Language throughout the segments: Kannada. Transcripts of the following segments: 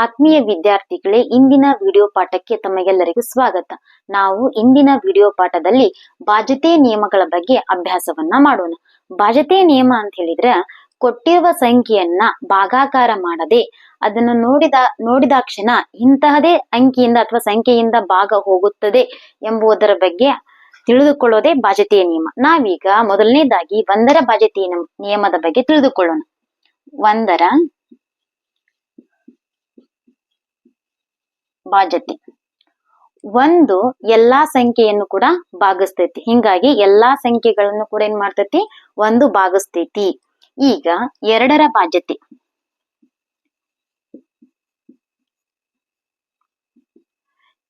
ಆತ್ಮೀಯ ವಿದ್ಯಾರ್ಥಿಗಳೇ, ಇಂದಿನ ವಿಡಿಯೋ ಪಾಠಕ್ಕೆ ತಮಗೆಲ್ಲರಿಗೂ ಸ್ವಾಗತ. ನಾವು ಇಂದಿನ ವಿಡಿಯೋ ಪಾಠದಲ್ಲಿ ಬಾಧ್ಯತೆ ನಿಯಮಗಳ ಬಗ್ಗೆ ಅಭ್ಯಾಸವನ್ನ ಮಾಡೋಣ. ಬಾಧ್ಯತೆ ನಿಯಮ ಅಂತ ಹೇಳಿದ್ರೆ, ಕೊಟ್ಟಿರುವ ಸಂಖ್ಯೆಯನ್ನ ಭಾಗಾಕಾರ ಮಾಡದೆ, ಅದನ್ನು ನೋಡಿದ ನೋಡಿದಾಕ್ಷಣ ಇಂತಹದೇ ಅಂಕಿಯಿಂದ ಅಥವಾ ಸಂಖ್ಯೆಯಿಂದ ಭಾಗ ಹೋಗುತ್ತದೆ ಎಂಬುದರ ಬಗ್ಗೆ ತಿಳಿದುಕೊಳ್ಳೋದೇ ಬಾಜತೆಯ ನಿಯಮ. ನಾವೀಗ ಮೊದಲನೇದಾಗಿ ಒಂದರ ಬಾಧ್ಯತೆಯ ನಿಯಮದ ಬಗ್ಗೆ ತಿಳಿದುಕೊಳ್ಳೋಣ. ಒಂದರ ಬಾಧ್ಯತೆ ಒಂದು ಎಲ್ಲಾ ಸಂಖ್ಯೆಯನ್ನು ಕೂಡ ಭಾಗಿಸ್ತೈತಿ. ಹಿಂಗಾಗಿ ಎಲ್ಲಾ ಸಂಖ್ಯೆಗಳನ್ನು ಕೂಡ ಏನ್ ಮಾಡ್ತೈತಿ? ಒಂದು ಭಾಗಿಸ್ತೈತಿ. ಈಗ ಎರಡರ ಬಾಧ್ಯತೆ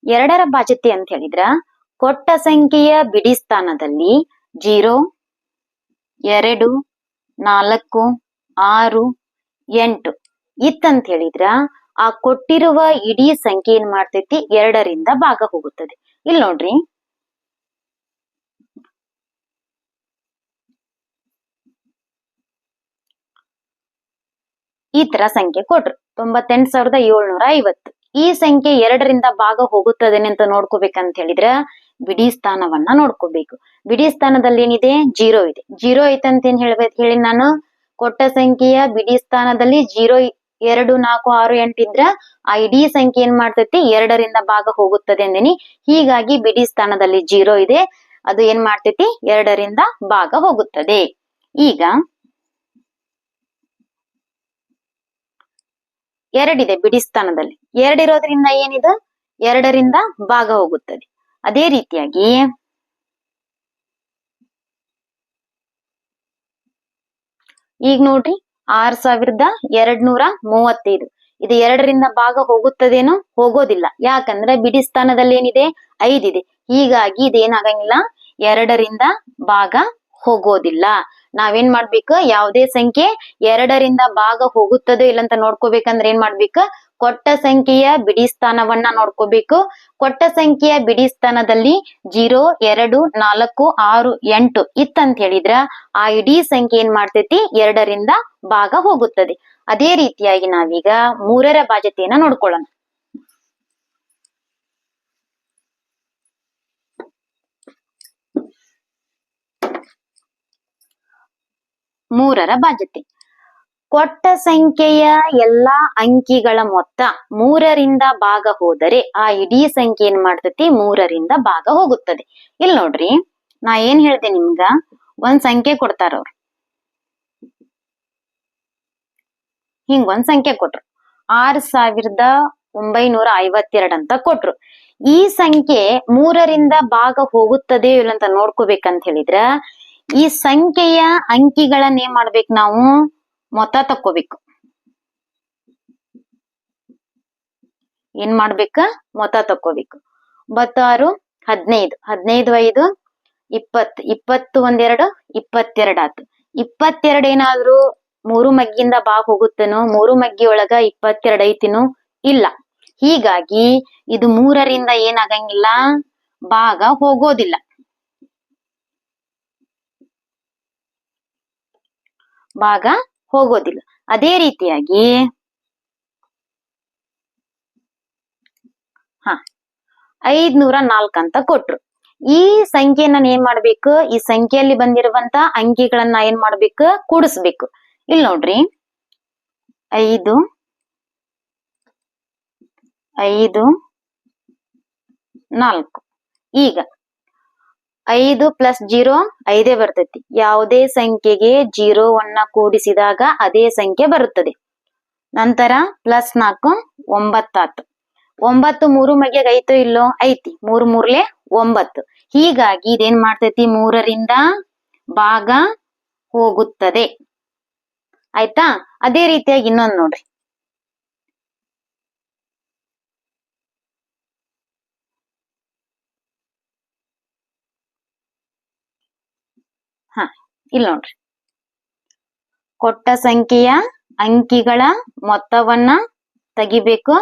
ಎರಡರ ಬಾಧ್ಯತೆ ಅಂತ ಹೇಳಿದ್ರ, ಕೊಟ್ಟ ಸಂಖ್ಯೆಯ ಬಿಡಿ ಸ್ಥಾನದಲ್ಲಿ ಜೀರೋ, ಎರಡು, ನಾಲ್ಕು, ಆರು, ಎಂಟು ಇತ್ತಂತ ಹೇಳಿದ್ರ ಆ ಕೊಟ್ಟಿರುವ ಇಡೀ ಸಂಖ್ಯೆ ಏನ್ ಮಾಡ್ತೈತಿ? ಎರಡರಿಂದ ಭಾಗ ಹೋಗುತ್ತದೆ. ಇಲ್ಲಿ ನೋಡ್ರಿ. ಈ ತರ ಸಂಖ್ಯೆ ಕೊಟ್ರು. ತೊಂಬತ್ತೆಂಟು ಸಾವಿರದ ಏಳ್ನೂರ ಐವತ್ತು ಈ ಸಂಖ್ಯೆ ಎರಡರಿಂದ ಭಾಗ ಹೋಗುತ್ತದೆ ಅಂತ ನೋಡ್ಕೋಬೇಕಂತ ಹೇಳಿದ್ರ ಬಿಡಿ ಸ್ಥಾನವನ್ನ ನೋಡ್ಕೋಬೇಕು. ಬಿಡಿ ಸ್ಥಾನದಲ್ಲಿ ಏನಿದೆ? ಜೀರೋ ಇದೆ. ಜೀರೋ ಐತಂತ ಏನ್ ಹೇಳ್ಬೇಕು ಹೇಳಿ ನಾನು? ಕೊಟ್ಟ ಸಂಖ್ಯೆಯ ಬಿಡಿ ಸ್ಥಾನದಲ್ಲಿ ಜೀರೋ ಎರಡು, ನಾಲ್ಕು, ಆರು, ಎಂಟು ಇದ್ರ ಆ ಇಡೀ ಸಂಖ್ಯೆ ಏನ್ ಮಾಡ್ತೈತಿ? ಎರಡರಿಂದ ಭಾಗ ಹೋಗುತ್ತದೆ ಅಂದಿನಿ. ಹೀಗಾಗಿ ಬಿಡಿ ಸ್ಥಾನದಲ್ಲಿ ಜೀರೋ ಇದೆ. ಅದು ಏನ್ ಮಾಡ್ತೈತಿ? ಎರಡರಿಂದ ಭಾಗ ಹೋಗುತ್ತದೆ. ಈಗ ಎರಡಿದೆ ಬಿಡಿ ಸ್ಥಾನದಲ್ಲಿ. ಎರಡಿರೋದ್ರಿಂದ ಏನಿದೆ? ಎರಡರಿಂದ ಭಾಗ ಹೋಗುತ್ತದೆ. ಅದೇ ರೀತಿಯಾಗಿ ಈಗ ನೋಡ್ರಿ. ಆರ್ ಸಾವಿರದ ಎರಡ್ ನೂರ ಮೂವತ್ತೈದು. ಇದು ಎರಡರಿಂದ ಭಾಗ ಹೋಗುತ್ತದೇನೋ? ಹೋಗೋದಿಲ್ಲ. ಯಾಕಂದ್ರೆ ಬಿಡಿ ಸ್ಥಾನದಲ್ಲಿ ಏನಿದೆ ಐದಿದೆ. ಹೀಗಾಗಿ ಇದೇನಾಗಂಗಿಲ್ಲ. ಎರಡರಿಂದ ಭಾಗ ಹೋಗೋದಿಲ್ಲ. ನಾವೇನ್ ಮಾಡ್ಬೇಕು? ಯಾವುದೇ ಸಂಖ್ಯೆ ಎರಡರಿಂದ ಭಾಗ ಹೋಗುತ್ತದೋ ಇಲ್ಲ ಅಂತ ನೋಡ್ಕೋಬೇಕಂದ್ರೆ ಏನ್ ಮಾಡ್ಬೇಕು? ಕೊಟ್ಟ ಸಂಖ್ಯೆಯ ಬಿಡಿ ಸ್ಥಾನವನ್ನ ನೋಡ್ಕೋಬೇಕು. ಕೊಟ್ಟ ಸಂಖ್ಯೆಯ ಬಿಡಿ ಸ್ಥಾನದಲ್ಲಿ ಜೀರೋ, ಎರಡು, ನಾಲ್ಕು, ಆರು, ಎಂಟು ಇತ್ತಂತ ಹೇಳಿದ್ರ ಆ ಇಡೀ ಸಂಖ್ಯೆ ಏನ್ ಮಾಡ್ತೈತಿ? ಎರಡರಿಂದ ಭಾಗ ಹೋಗುತ್ತದೆ. ಅದೇ ರೀತಿಯಾಗಿ ನಾವೀಗ ಮೂರರ ಬಾಧ್ಯತೆಯನ್ನ ನೋಡ್ಕೊಳ್ಳೋಣ. ಮೂರರ ಬಾಧ್ಯತೆ. ಕೊಟ್ಟ ಸಂಖ್ಯೆಯ ಎಲ್ಲಾ ಅಂಕಿಗಳ ಮೊತ್ತ ಮೂರರಿಂದ ಭಾಗ ಹೋದರೆ ಆ ಇಡೀ ಸಂಖ್ಯೆ ಏನ್ ಮಾಡ್ತತಿ? ಮೂರರಿಂದ ಭಾಗ ಹೋಗುತ್ತದೆ. ಇಲ್ಲಿ ನೋಡ್ರಿ, ನಾ ಏನ್ ಹೇಳ್ದೆ ನಿಮ್ಗ? ಒಂದ್ ಸಂಖ್ಯೆ ಕೊಡ್ತಾರ ಅವ್ರು. ಹಿಂಗ್ ಒಂದ್ ಸಂಖ್ಯೆ ಕೊಟ್ರು. ಆರ್ ಸಾವಿರದ ಒಂಬೈನೂರ ಐವತ್ತೆರಡ್ ಅಂತ ಕೊಟ್ರು. ಈ ಸಂಖ್ಯೆ ಮೂರರಿಂದ ಭಾಗ ಹೋಗುತ್ತದೆ ಇಲ್ಲ ಅಂತ ನೋಡ್ಕೋಬೇಕಂತ ಹೇಳಿದ್ರ, ಈ ಸಂಖ್ಯೆಯ ಅಂಕಿಗಳನ್ನ ಏನ್ ಮಾಡ್ಬೇಕು ನಾವು? ಮೊತ್ತ ತಕ್ಕೋಬೇಕು. ಏನ್ ಮಾಡ್ಬೇಕ? ಮೊತ್ತ ತಕ್ಕೋಬೇಕು. ಒಂಬತ್ತಾರು ಹದಿನೈದು. ಹದಿನೈದು, ಐದು, ಇಪ್ಪತ್. ಇಪ್ಪತ್ತು, ಒಂದೆರಡು, ಇಪ್ಪತ್ತೆರಡು ಆತು. ಇಪ್ಪತ್ತೆರಡು ಏನಾದ್ರು ಮೂರು ಮಗ್ಗಿಂದ ಭಾಗ ಹೋಗುತ್ತೇನೋ, ಮೂರು ಮಗ್ಗಿ ಒಳಗ ಇಪ್ಪತ್ತೆರಡು ಐತಿನೋ? ಇಲ್ಲ. ಹೀಗಾಗಿ ಇದು ಮೂರರಿಂದ ಏನಾಗಂಗಿಲ್ಲ. ಭಾಗ ಹೋಗೋದಿಲ್ಲ. ಭಾಗ ಹೋಗೋದಿಲ್ಲ. ಅದೇ ರೀತಿಯಾಗಿ ಹ, ಐದ್ನೂರ ನಾಲ್ಕ್ ಅಂತ ಕೊಟ್ರು. ಈ ಸಂಖ್ಯೆನ ಏನ್ ಮಾಡ್ಬೇಕು? ಈ ಸಂಖ್ಯೆಯಲ್ಲಿ ಬಂದಿರುವಂತ ಅಂಕಿಗಳನ್ನ ಏನ್ ಮಾಡ್ಬೇಕು? ಕೂಡಿಸ್ಬೇಕು. ಇಲ್ಲಿ ನೋಡ್ರಿ. ಐದು ಐದು, ನಾಲ್ಕು. ಈಗ ಐದು ಪ್ಲಸ್ ಜೀರೋ ಐದೇ ಬರ್ತೈತಿ. ಯಾವುದೇ ಸಂಖ್ಯೆಗೆ ಜೀರೋವನ್ನ ಕೂಡಿಸಿದಾಗ ಅದೇ ಸಂಖ್ಯೆ ಬರುತ್ತದೆ. ನಂತರ ಪ್ಲಸ್ ನಾಲ್ಕು ಒಂಬತ್ತಾತು ಒಂಬತ್ತು ಮೂರು ಮಗ್ಯಾಗ ಐತೋ ಇಲ್ಲೋ? ಐತಿ. ಮೂರ್ ಮೂರ್ಲೆ ಒಂಬತ್ತು. ಹೀಗಾಗಿ ಇದೇನ್ ಮಾಡ್ತೈತಿ? ಮೂರರಿಂದ ಭಾಗ ಹೋಗುತ್ತದೆ. ಆಯ್ತಾ? ಅದೇ ರೀತಿಯಾಗಿ ಇನ್ನೊಂದು ನೋಡ್ರಿ. ಇಲ್ಲಿ ನೋಡ್ರಿ. ಕೊಟ್ಟ ಸಂಖ್ಯೆಯ ಅಂಕಿಗಳ ಮೊತ್ತವನ್ನ ತೆಗಿಬೇಕು.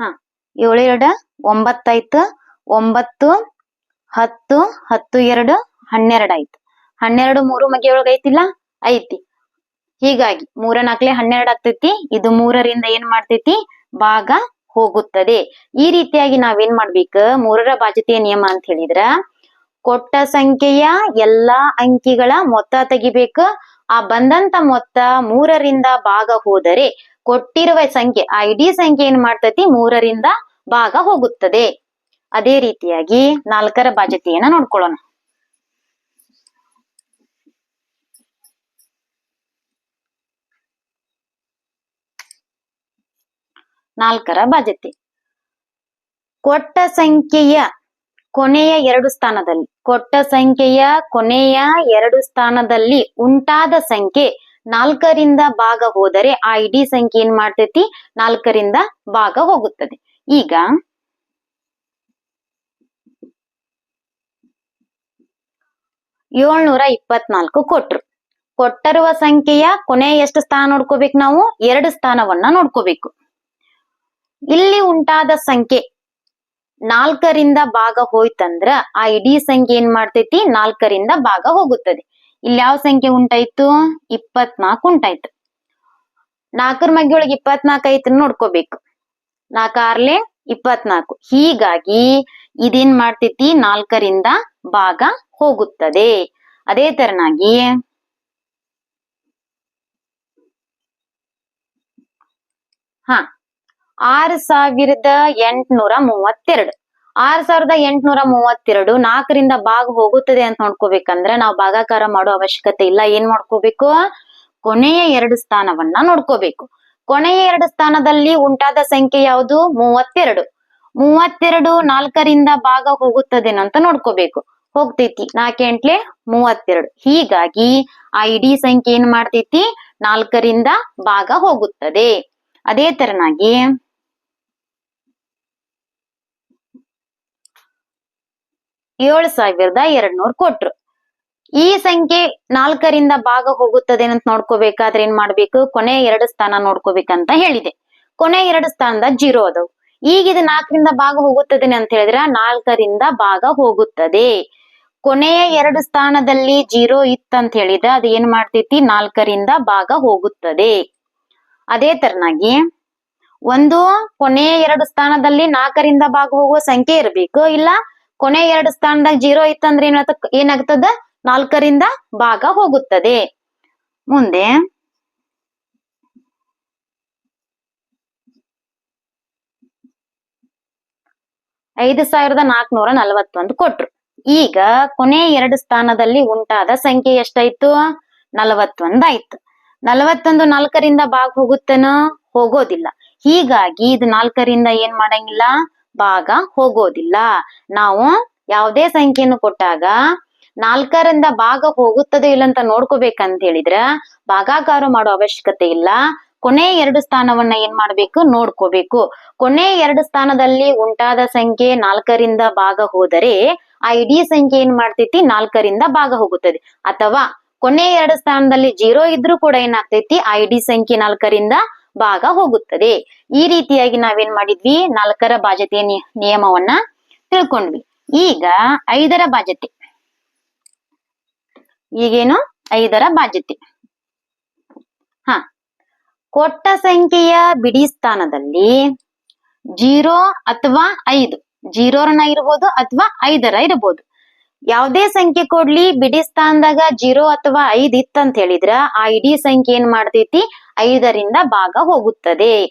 ಹ, ಏಳೆರಡು ಒಂಬತ್ತಾಯ್ತು ಒಂಬತ್ತು, ಹತ್ತು ಹತ್ತು, ಎರಡು, ಹನ್ನೆರಡು ಆಯ್ತು. ಹನ್ನೆರಡು ಮೂರು ಮಗಿ ಒಳಗ ಐತಿಲ್ಲ? ಐತಿ. ಹೀಗಾಗಿ ಮೂರ ನಾಲ್ಕಲೆ ಹನ್ನೆರಡು ಆಗ್ತೈತಿ. ಇದು ಮೂರರಿಂದ ಏನ್ ಮಾಡ್ತೈತಿ? ಭಾಗ ಹೋಗುತ್ತದೆ. ಈ ರೀತಿಯಾಗಿ ನಾವೇನ್ ಮಾಡ್ಬೇಕು? ಮೂರರ ಬಾಧ್ಯತೆಯ ನಿಯಮ ಅಂತ ಹೇಳಿದ್ರ, ಕೊಟ್ಟ ಸಂಖ್ಯೆಯ ಎಲ್ಲಾ ಅಂಕಿಗಳ ಮೊತ್ತ ತೆಗಿಬೇಕು. ಆ ಬಂದಂತ ಮೊತ್ತ ಮೂರರಿಂದ ಭಾಗ ಹೋದರೆ ಕೊಟ್ಟಿರುವ ಸಂಖ್ಯೆ ಆ ಇಡೀ ಸಂಖ್ಯೆ ಏನ್ ಮಾಡ್ತತಿ? ಮೂರರಿಂದ ಭಾಗ ಹೋಗುತ್ತದೆ. ಅದೇ ರೀತಿಯಾಗಿ ನಾಲ್ಕರ ಬಾಧ್ಯತೆಯನ್ನ ನೋಡ್ಕೊಳ್ಳೋಣ. ನಾಲ್ಕರ ಬಾಧ್ಯತೆ. ಕೊಟ್ಟ ಸಂಖ್ಯೆಯ ಕೊನೆಯ ಎರಡು ಸ್ಥಾನದಲ್ಲಿ, ಕೊಟ್ಟ ಸಂಖ್ಯೆಯ ಕೊನೆಯ ಎರಡು ಸ್ಥಾನದಲ್ಲಿ ಉಂಟಾದ ಸಂಖ್ಯೆ ನಾಲ್ಕರಿಂದ ಭಾಗ ಹೋದರೆ ಆ ಇಡೀ ಸಂಖ್ಯೆ ಏನ್ ಮಾಡ್ತೈತಿ? ನಾಲ್ಕರಿಂದ ಭಾಗ ಹೋಗುತ್ತದೆ. ಈಗ ಏಳ್ನೂರ ಇಪ್ಪತ್ನಾಲ್ಕು ಕೊಟ್ರು. ಕೊಟ್ಟರುವ ಸಂಖ್ಯೆಯ ಕೊನೆಯ ಎಷ್ಟು ಸ್ಥಾನ ನೋಡ್ಕೋಬೇಕು ನಾವು? ಎರಡು ಸ್ಥಾನವನ್ನ ನೋಡ್ಕೋಬೇಕು. ಇಲ್ಲಿ ಉಂಟಾದ ಸಂಖ್ಯೆ ನಾಲ್ಕರಿಂದ ಭಾಗ ಹೋಯ್ತಂದ್ರ ಆ ಇಡೀ ಸಂಖ್ಯೆ ಏನ್ ಮಾಡ್ತೈತಿ? ನಾಲ್ಕರಿಂದ ಭಾಗ ಹೋಗುತ್ತದೆ. ಇಲ್ಲಿ ಯಾವ ಸಂಖ್ಯೆ ಉಂಟಾಯ್ತು? ಇಪ್ಪತ್ನಾಲ್ಕು ಉಂಟಾಯ್ತು. ನಾಲ್ಕರ ಮಗ್ಗಿ ಒಳಗೆ ಇಪ್ಪತ್ನಾಲ್ಕು ಐತ್ರ ನೋಡ್ಕೋಬೇಕು. ನಾಲ್ಕ ಆರ್ಲೆ ಇಪ್ಪತ್ನಾಲ್ಕು. ಹೀಗಾಗಿ ಇದೇನ್ ಮಾಡ್ತೈತಿ? ನಾಲ್ಕರಿಂದ ಭಾಗ ಹೋಗುತ್ತದೆ. ಅದೇ ತರನಾಗಿ ಆರ್ ಸಾವಿರದ ಎಂಟ್ನೂರ ಮೂವತ್ತೆರಡು. ಆರ್ ಸಾವಿರದ ಎಂಟ್ನೂರ ಮೂವತ್ತೆರಡು ನಾಲ್ಕರಿಂದ ಭಾಗ ಹೋಗುತ್ತದೆ ಅಂತ ನೋಡ್ಕೋಬೇಕಂದ್ರೆ ನಾವು ಭಾಗಾಕಾರ ಮಾಡೋ ಅವಶ್ಯಕತೆ ಇಲ್ಲ. ಏನ್ ಮಾಡ್ಕೋಬೇಕು? ಕೊನೆಯ ಎರಡು ಸ್ಥಾನವನ್ನ ನೋಡ್ಕೋಬೇಕು. ಕೊನೆಯ ಎರಡು ಸ್ಥಾನದಲ್ಲಿ ಉಂಟಾದ ಸಂಖ್ಯೆ ಯಾವುದು? ಮೂವತ್ತೆರಡು. ಮೂವತ್ತೆರಡು ನಾಲ್ಕರಿಂದ ಭಾಗ ಹೋಗುತ್ತದೇನಂತ ನೋಡ್ಕೋಬೇಕು. ಹೋಗ್ತೈತಿ. ನಾಲ್ಕೆಂಟ್ಲೆ ಮೂವತ್ತೆರಡು. ಹೀಗಾಗಿ ಆ ಇಡೀ ಸಂಖ್ಯೆ ಏನ್ ಮಾಡ್ತೈತಿ? ನಾಲ್ಕರಿಂದ ಭಾಗ ಹೋಗುತ್ತದೆ. ಅದೇ ತರನಾಗಿ ಏಳು ಸಾವಿರದ ಎರಡ್ ನೂರ್ ಕೊಟ್ರು. ಈ ಸಂಖ್ಯೆ ನಾಲ್ಕರಿಂದ ಭಾಗ ಹೋಗುತ್ತದೆ ಅಂತ ನೋಡ್ಕೋಬೇಕಾದ್ರೆ ಏನ್ ಮಾಡ್ಬೇಕು? ಕೊನೆ ಎರಡು ಸ್ಥಾನ ನೋಡ್ಕೋಬೇಕಂತ ಹೇಳಿದೆ. ಕೊನೆ ಎರಡು ಸ್ಥಾನದ ಜೀರೋ ಅದವು. ಈಗ ಇದು ನಾಲ್ಕರಿಂದ ಭಾಗ ಹೋಗುತ್ತದೆ ಅಂತ ಹೇಳಿದ್ರೆ ನಾಲ್ಕರಿಂದ ಭಾಗ ಹೋಗುತ್ತದೆ. ಕೊನೆಯ ಎರಡು ಸ್ಥಾನದಲ್ಲಿ ಜೀರೋ ಇತ್ತಂತ ಹೇಳಿದ್ರೆ ಅದು ಏನ್ ಮಾಡ್ತೈತಿ? ನಾಲ್ಕರಿಂದ ಭಾಗ ಹೋಗುತ್ತದೆ. ಅದೇ ತರನಾಗಿ ಒಂದು ಕೊನೆಯ ಎರಡು ಸ್ಥಾನದಲ್ಲಿ ನಾಲ್ಕರಿಂದ ಭಾಗ ಹೋಗುವ ಸಂಖ್ಯೆ ಇರಬೇಕು. ಇಲ್ಲ ಕೊನೆ ಎರಡು ಸ್ಥಾನದಾಗ ಜೀರೋ ಇತ್ತಂದ್ರೆ ಏನ ಏನಾಗ್ತದ? ನಾಲ್ಕರಿಂದ ಭಾಗ ಹೋಗುತ್ತದೆ. ಮುಂದೆ. ಐದು ಸಾವಿರದ ನಾಲ್ಕನೂರ ನಲವತ್ತೊಂದು ಕೊಟ್ರು. ಈಗ ಕೊನೆ ಎರಡು ಸ್ಥಾನದಲ್ಲಿ ಉಂಟಾದ ಸಂಖ್ಯೆ ಎಷ್ಟಾಯ್ತು? ನಲವತ್ತೊಂದ್ ಆಯ್ತು. ನಲವತ್ತೊಂದು ನಾಲ್ಕರಿಂದ ಭಾಗ ಹೋಗುತ್ತೇನೋ? ಹೋಗೋದಿಲ್ಲ. ಹೀಗಾಗಿ ಇದು ನಾಲ್ಕರಿಂದ ಏನ್ ಮಾಡಂಗಿಲ್ಲ? ಭಾಗ ಹೋಗೋದಿಲ್ಲ. ನಾವು ಯಾವುದೇ ಸಂಖ್ಯೆಯನ್ನು ಕೊಟ್ಟಾಗ ನಾಲ್ಕರಿಂದ ಭಾಗ ಹೋಗುತ್ತದೆ ಇಲ್ಲ ಅಂತ ನೋಡ್ಕೋಬೇಕಂತ ಹೇಳಿದ್ರ ಭಾಗಾಕಾರ ಮಾಡೋ ಅವಶ್ಯಕತೆ ಇಲ್ಲ. ಕೊನೆ ಎರಡು ಸ್ಥಾನವನ್ನ ಏನ್ ಮಾಡ್ಬೇಕು? ನೋಡ್ಕೋಬೇಕು. ಕೊನೆ ಎರಡು ಸ್ಥಾನದಲ್ಲಿ ಉಂಟಾದ ಸಂಖ್ಯೆ ನಾಲ್ಕರಿಂದ ಭಾಗ ಹೋದರೆ ಆ ಇಡೀ ಸಂಖ್ಯೆ ಏನ್ ಮಾಡ್ತೈತಿ? ನಾಲ್ಕರಿಂದ ಭಾಗ ಹೋಗುತ್ತದೆ. ಅಥವಾ ಕೊನೆ ಎರಡು ಸ್ಥಾನದಲ್ಲಿ ಜೀರೋ ಇದ್ರೂ ಕೂಡ ಏನಾಗ್ತೈತಿ? ಆ ಇಡೀ ಸಂಖ್ಯೆ ನಾಲ್ಕರಿಂದ ಭಾಗ ಹೋಗುತ್ತದೆ. ಈ ರೀತಿಯಾಗಿ ನಾವೇನ್ ಮಾಡಿದ್ವಿ? ನಾಲ್ಕರ ಬಾಧ್ಯತೆಯ ನಿಯಮವನ್ನ ತಿಳ್ಕೊಂಡ್ವಿ. ಈಗ ಐದರ ಬಾಧ್ಯತೆ ಈಗೇನು? ಐದರ ಬಾಧ್ಯತೆ ಹ. ಕೊಟ್ಟ ಸಂಖ್ಯೆಯ ಬಿಡಿ ಸ್ಥಾನದಲ್ಲಿ ಜೀರೋ ಅಥವಾ ಐದು. ಜೀರೋರನ ಇರ್ಬೋದು ಅಥವಾ ಐದರ ಇರಬಹುದು ಯಾವುದೇ ಸಂಖ್ಯೆ ಕೊಡ್ಲಿ. ಬಿಡಿ ಸ್ಥಾನದಾಗ ಜೀರೋ ಅಥವಾ ಐದ್ ಇತ್ತಂತ ಹೇಳಿದ್ರ ಆ ಇಡೀ ಸಂಖ್ಯೆ ಏನ್ ಮಾಡ್ತೈತಿ? ಐದರಿಂದ ಭಾಗ ಹೋಗುತ್ತದೆ.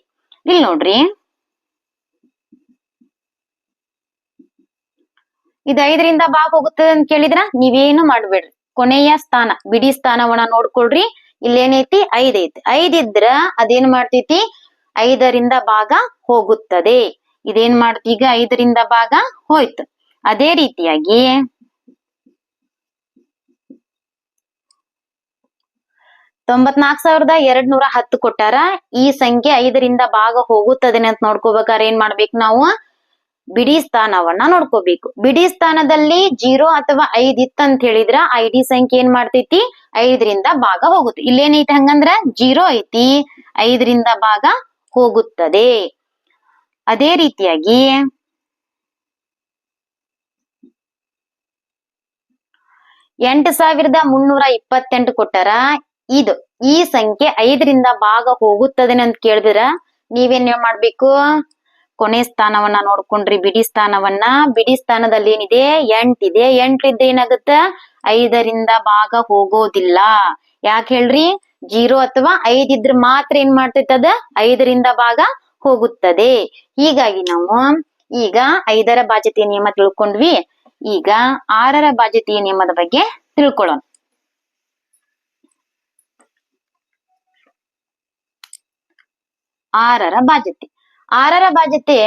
ಇಲ್ಲಿ ನೋಡ್ರಿ. ಇದು ಐದರಿಂದ ಭಾಗ ಹೋಗುತ್ತದೆ ಅಂತ ಕೇಳಿದ್ರ ನೀವೇನು ಮಾಡ್ಬೇಡ್ರಿ. ಕೊನೆಯ ಸ್ಥಾನ, ಬಿಡಿ ಸ್ಥಾನವನ್ನ ನೋಡ್ಕೊಳ್ರಿ. ಇಲ್ಲೇನೈತಿ? ಐದ್ ಐತಿ ಐದಿದ್ರ ಅದೇನ್ ಮಾಡ್ತೈತಿ? ಐದರಿಂದ ಭಾಗ ಹೋಗುತ್ತದೆ. ಇದೇನ್ ಮಾಡ್ತಿ ಐದರಿಂದ ಭಾಗ ಹೋಯ್ತು. ಅದೇ ರೀತಿಯಾಗಿ ತೊಂಬತ್ನಾಲ್ಕು ಸಾವಿರದ ಎರಡ್ ನೂರ ಹತ್ತು ಕೊಟ್ಟಾರ. ಈ ಸಂಖ್ಯೆ ಐದರಿಂದ ಭಾಗ ಹೋಗುತ್ತದೆ ಅಂತ ನೋಡ್ಕೋಬೇಕಾದ್ರೆ ಏನ್ ಮಾಡ್ಬೇಕು ನಾವು? ಬಿಡಿ ಸ್ಥಾನವನ್ನ ನೋಡ್ಕೋಬೇಕು. ಬಿಡಿ ಸ್ಥಾನದಲ್ಲಿ ಜೀರೋ ಅಥವಾ ಐದ್ ಇತ್ತಂತ ಹೇಳಿದ್ರ ಐಡಿ ಸಂಖ್ಯೆ ಏನ್ ಮಾಡ್ತೈತಿ? ಐದರಿಂದ ಭಾಗ ಹೋಗುತ್ತೆ. ಇಲ್ಲೇನೈತಿ ಹಂಗಂದ್ರ? ಜೀರೋ ಐತಿ. ಐದರಿಂದ ಭಾಗ ಹೋಗುತ್ತದೆ. ಅದೇ ರೀತಿಯಾಗಿ ಎಂಟು ಸಾವಿರದ ಮುನ್ನೂರ ಇಪ್ಪತ್ತೆಂಟು ಕೊಟ್ಟಾರ. ಇದು ಈ ಸಂಖ್ಯೆ ಐದರಿಂದ ಭಾಗ ಹೋಗುತ್ತದೆ ಅಂತ ಕೇಳಿದ್ರ ನೀವೇನ್ ಮಾಡ್ಬೇಕು? ಕೊನೆ ಸ್ಥಾನವನ್ನ ನೋಡ್ಕೊಂಡ್ರಿ, ಬಿಡಿ ಸ್ಥಾನವನ್ನ. ಬಿಡಿ ಸ್ಥಾನದಲ್ಲಿ ಏನಿದೆ? ಎಂಟಿದೆ. ಎಂಟ್ಲಿದ್ದ ಏನಾಗುತ್ತ? ಐದರಿಂದ ಭಾಗ ಹೋಗೋದಿಲ್ಲ. ಯಾಕೆ ಹೇಳ್ರಿ? ಜೀರೋ ಅಥವಾ ಐದ್ ಇದ್ರ ಮಾತ್ರ ಏನ್ ಮಾಡ್ತೈತೆ ಅದ? ಐದರಿಂದ ಭಾಗ ಹೋಗುತ್ತದೆ. ಹೀಗಾಗಿ ನಾವು ಈಗ ಐದರ ಬಾಧ್ಯತೆಯ ನಿಯಮ ತಿಳ್ಕೊಂಡ್ವಿ. ಈಗ ಆರರ ಬಾಧ್ಯತೆಯ ನಿಯಮದ ಬಗ್ಗೆ ತಿಳ್ಕೊಳ್ಳೋಣ. ಆರರ ಬಾಧ್ಯತೆ. ಆರರ ಬಾಧ್ಯತೆ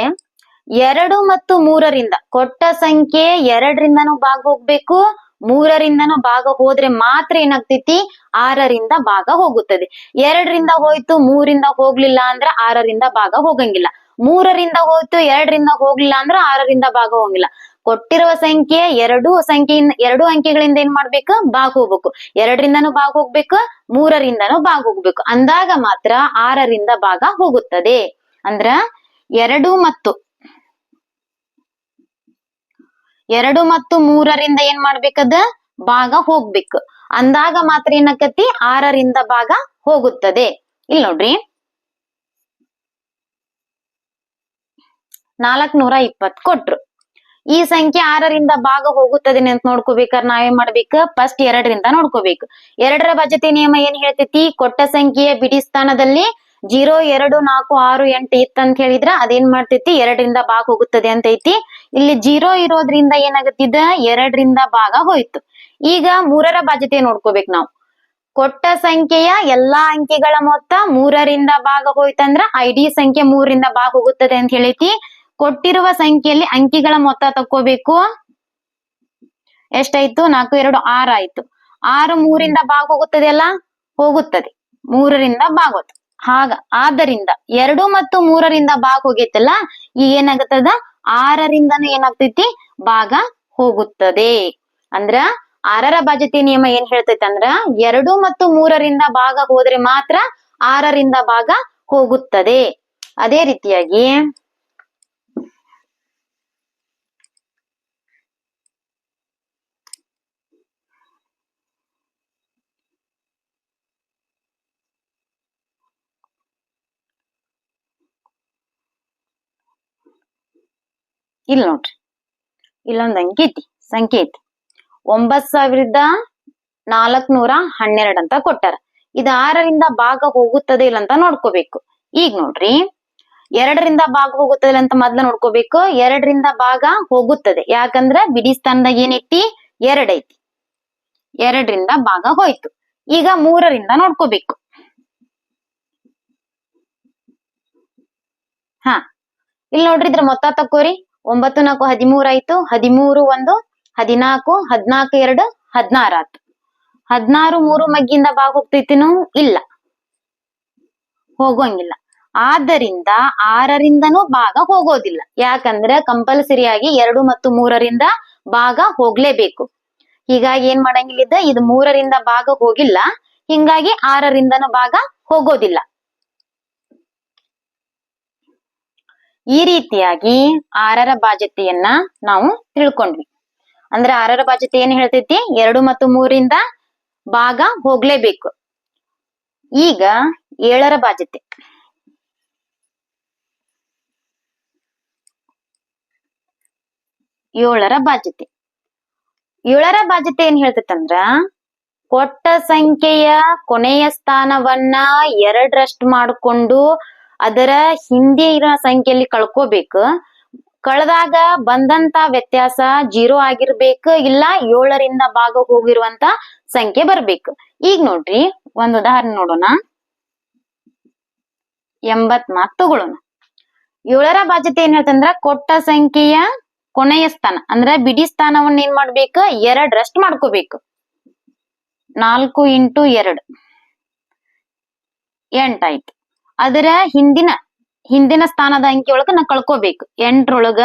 ಎರಡು ಮತ್ತು ಮೂರರಿಂದ. ಕೊಟ್ಟ ಸಂಖ್ಯೆ ಎರಡರಿಂದನೂ ಭಾಗ ಹೋಗ್ಬೇಕು ಮೂರರಿಂದನೂ ಭಾಗ ಹೋದ್ರೆ ಮಾತ್ರ ಏನಾಗ್ತೈತಿ? ಆರರಿಂದ ಭಾಗ ಹೋಗುತ್ತದೆ ಎರಡರಿಂದ ಹೋಯ್ತು ಮೂರಿಂದ ಹೋಗ್ಲಿಲ್ಲ ಅಂದ್ರ ಆರರಿಂದ ಭಾಗ ಹೋಗಂಗಿಲ್ಲ ಮೂರರಿಂದ ಹೋಯ್ತು, ಎರಡರಿಂದ ಹೋಗ್ಲಿಲ್ಲ ಅಂದ್ರ ಆರರಿಂದ ಭಾಗ ಹೋಗಂಗಿಲ್ಲ ಕೊಟ್ಟಿರುವ ಸಂಖ್ಯೆ ಎರಡು ಸಂಖ್ಯೆಯಿಂದ ಎರಡು ಅಂಕಿಗಳಿಂದ ಏನ್ ಮಾಡ್ಬೇಕು? ಭಾಗ ಹೋಗ್ಬೇಕು ಎರಡರಿಂದನೂ ಭಾಗ ಹೋಗ್ಬೇಕು ಮೂರರಿಂದನೂ ಭಾಗ ಹೋಗ್ಬೇಕು ಅಂದಾಗ ಮಾತ್ರ ಆರರಿಂದ ಭಾಗ ಹೋಗುತ್ತದೆ. ಅಂದ್ರ ಎರಡು ಮತ್ತು ಎರಡು ಮತ್ತು ಮೂರರಿಂದ ಏನ್ ಮಾಡ್ಬೇಕದ ಭಾಗ ಹೋಗ್ಬೇಕು. ಅಂದಾಗ ಮಾತ್ರ ಏನಕತಿ ಆರರಿಂದ ಭಾಗ ಹೋಗುತ್ತದೆ. ಇಲ್ಲಿ ನೋಡ್ರಿ. ನಾಲ್ಕನೂರ ಇಪ್ಪತ್ ಕೊಟ್ರು. ಈ ಸಂಖ್ಯೆ ಆರರಿಂದ ಭಾಗ ಹೋಗುತ್ತದೆ ಅಂತ ನೋಡ್ಕೋಬೇಕಾದ್ರೆ ನಾವೇನ್ ಮಾಡ್ಬೇಕು? ಫಸ್ಟ್ ಎರಡರಿಂದ ನೋಡ್ಕೋಬೇಕು. ಎರಡರ ಬಜತೆ ನಿಯಮ ಏನ್ ಹೇಳ್ತೈತಿ? ಕೊಟ್ಟ ಸಂಖ್ಯೆಯ ಬಿಡಿ ಸ್ಥಾನದಲ್ಲಿ ಜೀರೋ, ಎರಡು, ನಾಲ್ಕು, ಆರು, ಎಂಟು ಇತ್ತಂತ ಹೇಳಿದ್ರ ಅದೇನ್ ಮಾಡ್ತೈತಿ? ಎರಡರಿಂದ ಭಾಗ ಹೋಗುತ್ತದೆ ಅಂತ ಐತಿ. ಇಲ್ಲಿ ಜೀರೋ ಇರೋದ್ರಿಂದ ಏನಾಗತ್ತಿದ ಎರಡರಿಂದ ಭಾಗ ಹೋಯ್ತು. ಈಗ ಮೂರರ ಬಾಧ್ಯತೆ ನೋಡ್ಕೋಬೇಕು ನಾವು? ಕೊಟ್ಟ ಸಂಖ್ಯೆಯ ಎಲ್ಲಾ ಅಂಕಿಗಳ ಮೊತ್ತ ಮೂರರಿಂದ ಭಾಗ ಹೋಯ್ತಂದ್ರ ಐಡಿ ಸಂಖ್ಯೆ ಮೂರರಿಂದ ಭಾಗ ಹೋಗುತ್ತದೆ ಅಂತ ಹೇಳೈತಿ. ಕೊಟ್ಟಿರುವ ಸಂಖ್ಯೆಯಲ್ಲಿ ಅಂಕಿಗಳ ಮೊತ್ತ ತಕ್ಕೋಬೇಕು. ಎಷ್ಟಾಯ್ತು? ನಾಲ್ಕು, ಎರಡು, ಆರ್ ಆಯ್ತು. ಆರು ಮೂರಿಂದ ಭಾಗ ಹೋಗುತ್ತದೆ. ಅಲ್ಲ ಹೋಗುತ್ತದೆ ಮೂರರಿಂದ ಭಾಗ ಹಾಗ, ಆದ್ದರಿಂದ ಎರಡು ಮತ್ತು ಮೂರರಿಂದ ಭಾಗ ಹೋಗೈತಲ್ಲ ಈಗ ಏನಾಗುತ್ತದ? ಆರರಿಂದನೂ ಏನಾಗ್ತೈತಿ? ಭಾಗ ಹೋಗುತ್ತದೆ. ಅಂದ್ರ ಆರರ ಬಾಧ್ಯತೆ ನಿಯಮ ಏನ್ ಹೇಳ್ತೈತೆ ಅಂದ್ರ, ಎರಡು ಮತ್ತು ಮೂರರಿಂದ ಭಾಗ ಹೋದ್ರೆ ಮಾತ್ರ ಆರರಿಂದ ಭಾಗ ಹೋಗುತ್ತದೆ. ಅದೇ ರೀತಿಯಾಗಿ ಇಲ್ಲಿ ನೋಡ್ರಿ. ಇಲ್ಲೊಂದ್ ಅಂಕಿ ಐತಿ ಸಂಖ್ಯೆ ಐತಿ ಒಂಬತ್ ಸಾವಿರದ ನಾಲ್ಕನೂರ ಹನ್ನೆರಡ್ ಅಂತ ಕೊಟ್ಟಾರ. ಇದು ಆರರಿಂದ ಭಾಗ ಹೋಗುತ್ತದೆ ಇಲ್ಲ ಅಂತ ನೋಡ್ಕೋಬೇಕು. ಈಗ ನೋಡ್ರಿ. ಎರಡರಿಂದ ಭಾಗ ಹೋಗುತ್ತದೆ ಅಂತ ಮೊದ್ಲ ನೋಡ್ಕೋಬೇಕು. ಎರಡರಿಂದ ಭಾಗ ಹೋಗುತ್ತದೆ. ಯಾಕಂದ್ರ ಬಿಡಿ ಸ್ಥಾನದಾಗ ಏನೈತಿ ಎರಡ್ ಐತಿ. ಎರಡರಿಂದ ಭಾಗ ಹೋಯ್ತು. ಈಗ ಮೂರರಿಂದ ನೋಡ್ಕೋಬೇಕು. ಹಾ. ಇಲ್ಲಿ ನೋಡ್ರಿ ಇದ್ರ ಮೊತ್ತ ತಕೋರಿ ಒಂಬತ್ತು, ನಾಲ್ಕು, ಹದಿಮೂರ್ ಆಯ್ತು. ಹದಿಮೂರು, ಒಂದು, ಹದಿನಾಲ್ಕು, ಹದ್ನಾಲ್ಕು, ಎರಡು, ಹದ್ನಾರ ಆಯ್ತು. ಹದ್ನಾರು, ಮೂರು ಮಗ್ಗಿಂದ ಹೋಗ್ತೈತಿನು ಇಲ್ಲ. ಹೋಗೋಂಗಿಲ್ಲ. ಆದ್ದರಿಂದ ಆರರಿಂದನೂ ಭಾಗ ಹೋಗೋದಿಲ್ಲ. ಯಾಕಂದ್ರೆ ಕಂಪಲ್ಸರಿ ಆಗಿ ಎರಡು ಮತ್ತು ಮೂರರಿಂದ ಭಾಗ ಹೋಗ್ಲೇಬೇಕು. ಹೀಗಾಗಿ ಏನ್ ಮಾಡಂಗಿಲ್ಲ ಇದು ಮೂರರಿಂದ ಭಾಗ ಹೋಗಿಲ್ಲ. ಹಿಂಗಾಗಿ ಆರರಿಂದನೂ ಭಾಗ ಹೋಗೋದಿಲ್ಲ. ಈ ರೀತಿಯಾಗಿ ಆರರ ಬಾಧ್ಯತೆಯನ್ನ ನಾವು ತಿಳ್ಕೊಂಡ್ವಿ. ಅಂದ್ರೆ ಆರರ ಬಾಧ್ಯತೆ ಏನ್ ಹೇಳ್ತೈತಿ? ಎರಡು ಮತ್ತು ಮೂರಿಂದ ಭಾಗ ಹೋಗ್ಲೇಬೇಕು. ಈಗ ಏಳರ ಬಾಧ್ಯತೆ. ಏಳರ ಬಾಧ್ಯತೆ. ಏಳರ ಬಾಧ್ಯತೆ ಏನ್ ಹೇಳ್ತೈತಂದ್ರ, ಕೊಟ್ಟ ಸಂಖ್ಯೆಯ ಕೊನೆಯ ಸ್ಥಾನವನ್ನ ಎರಡರಷ್ಟು ಮಾಡಿಕೊಂಡು ಅದರ ಹಿಂದೆ ಇರೋ ಸಂಖ್ಯೆಯಲ್ಲಿ ಕಳ್ಕೋಬೇಕು. ಕಳೆದಾಗ ಬಂದಂತ ವ್ಯತ್ಯಾಸ ಜೀರೋ ಆಗಿರ್ಬೇಕು, ಇಲ್ಲ ಏಳರಿಂದ ಭಾಗ ಹೋಗಿರುವಂತ ಸಂಖ್ಯೆ ಬರ್ಬೇಕು. ಈಗ ನೋಡ್ರಿ, ಒಂದ್ ಉದಾಹರಣೆ ನೋಡೋಣ. ಎಂಬತ್ನಾಲ್ಕು ತಗೊಳ್ಳೋಣ. ಏಳರ ಬಾಧ್ಯತೆ ಏನ್ ಹೇಳ್ತಂದ್ರ ಕೊಟ್ಟ ಸಂಖ್ಯೆಯ ಕೊನೆಯ ಸ್ಥಾನ, ಅಂದ್ರೆ ಬಿಡಿ ಸ್ಥಾನವನ್ನ ಏನ್ ಮಾಡ್ಬೇಕು ಎರಡರಷ್ಟು ಮಾಡ್ಕೋಬೇಕು. ನಾಲ್ಕು ಇಂಟು ಎರಡು. ಎಂಟಾಯ್ತು ಅದರ ಹಿಂದಿನ ಹಿಂದಿನ ಸ್ಥಾನದ ಅಂಕಿ ಒಳಗ ನಾ ಕಳ್ಕೋಬೇಕು. ಎಂಟ್ರೊಳಗ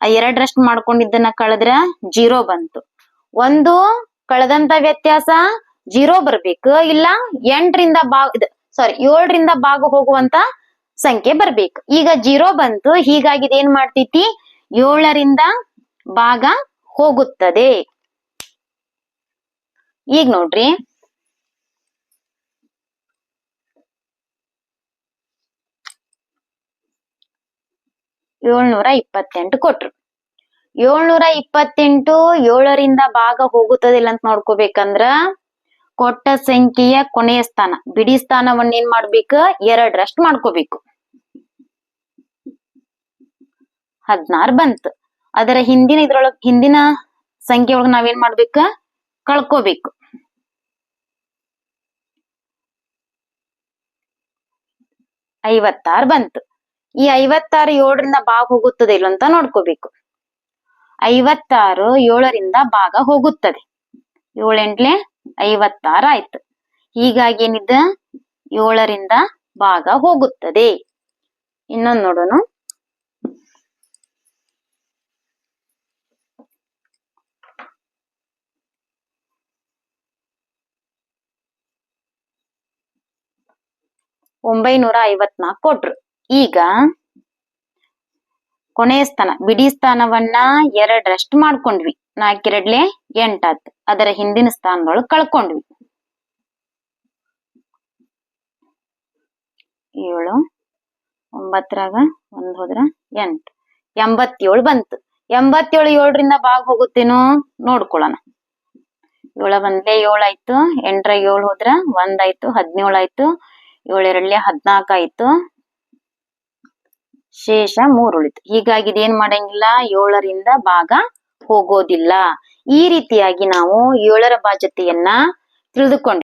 ಎರಡರಷ್ಟು ಮಾಡ್ಕೊಂಡಿದ್ದನ್ನ ಕಳೆದ್ರ ಜೀರೋ ಬಂತು. ಒಂದು, ಕಳೆದಂತ ವ್ಯತ್ಯಾಸ ಜೀರೋ ಬರ್ಬೇಕು, ಇಲ್ಲ ಎಂಟರಿಂದ ಭಾಗ ಸಾರಿ ಏಳರಿಂದ ಭಾಗ ಹೋಗುವಂತ ಸಂಖ್ಯೆ ಬರ್ಬೇಕು. ಈಗ ಜೀರೋ ಬಂತು ಹೀಗಾಗಿ ಏನ್ ಮಾಡ್ತೈತಿ? ಏಳರಿಂದ ಭಾಗ ಹೋಗುತ್ತದೆ. ಈಗ ನೋಡ್ರಿ. ಏಳ್ನೂರ ಇಪ್ಪತ್ತೆಂಟು ಕೊಟ್ರು. ಏಳ್ನೂರ ಇಪ್ಪತ್ತೆಂಟು ಏಳರಿಂದ ಭಾಗ ಹೋಗುತ್ತದಿಲ್ಲ ಅಂತ ನೋಡ್ಕೋಬೇಕಂದ್ರ ಕೊಟ್ಟ ಸಂಖ್ಯೆಯ ಕೊನೆಯ ಸ್ಥಾನ. ಬಿಡಿ ಸ್ಥಾನವನ್ನ ಏನ್ ಮಾಡ್ಬೇಕು? ಎರಡರಷ್ಟು ಮಾಡ್ಕೋಬೇಕು. ಹದ್ನಾರು ಬಂತು. ಅದರ ಹಿಂದಿನ ಇದ್ರೊಳಗ್ ಹಿಂದಿನ ಸಂಖ್ಯೆ ಒಳಗ ನಾವೇನ್ ಮಾಡ್ಬೇಕು? ಕಳ್ಕೋಬೇಕು. ಐವತ್ತಾರು ಬಂತು. ಈ ಐವತ್ತಾರು ಏಳರಿಂದ ಭಾಗ ಹೋಗುತ್ತದೆ ಇಲ್ಲ ಅಂತ ನೋಡ್ಕೋಬೇಕು. ಐವತ್ತಾರು ಏಳರಿಂದ ಭಾಗ ಹೋಗುತ್ತದೆ. ಏಳೆಂಟ್ಲೆ ಐವತ್ತಾರು ಆಯ್ತು. ಹೀಗಾಗಿ ಏನಿದ? ಏಳರಿಂದ ಭಾಗ ಹೋಗುತ್ತದೆ. ಇನ್ನೊಂದು ನೋಡೋಣ. ಒಂಬೈನೂರ ಐವತ್ನಾಲ್ಕು ಕೊಟ್ರು. ಈಗ ಕೊನೆಯ ಸ್ಥಾನ, ಬಿಡಿ ಸ್ಥಾನವನ್ನ ಎರಡರಷ್ಟು ಮಾಡ್ಕೊಂಡ್ವಿ. ನಾಲ್ಕೆರಡ್ಲೆ ಎಂಟಾತ್, ಅದರ ಹಿಂದಿನ ಸ್ಥಾನದೊಳಗೆ ಕಳ್ಕೊಂಡ್ವಿ. ಏಳು, ಒಂಬತ್ತರಾಗ ಒಂದ್ ಹೋದ್ರ ಎಂಟು, ಎಂಬತ್ತೇಳು ಬಂತು. ಎಂಬತ್ತೇಳು ಏಳರಿಂದ ಬಾಗ್ ಹೋಗುತ್ತೇನೋ ನೋಡ್ಕೊಳ್ಳೋಣ. ಏಳ ಒಂದ್ಲೆ ಏಳಾಯ್ತು ಆಯ್ತು ಎಂಟರ ಏಳು ಹೋದ್ರ ಒಂದಾಯ್ತು ಹದಿನೇಳು ಆಯ್ತು ಏಳೆರಡ್ಲೆ ಹದ್ನಾಲ್ಕು ಆಯ್ತು ಶೇಷ ಮೂರು ಉಳಿತು ಹೀಗಾಗಿ ಇದೇನ್ ಮಾಡಂಗಿಲ್ಲ? ಏಳರಿಂದ ಭಾಗ ಹೋಗೋದಿಲ್ಲ. ಈ ರೀತಿಯಾಗಿ ನಾವು ಏಳರ ಬಾಜತೆಯನ್ನ ತಿಳಿದುಕೊಂಡ್ವಿ.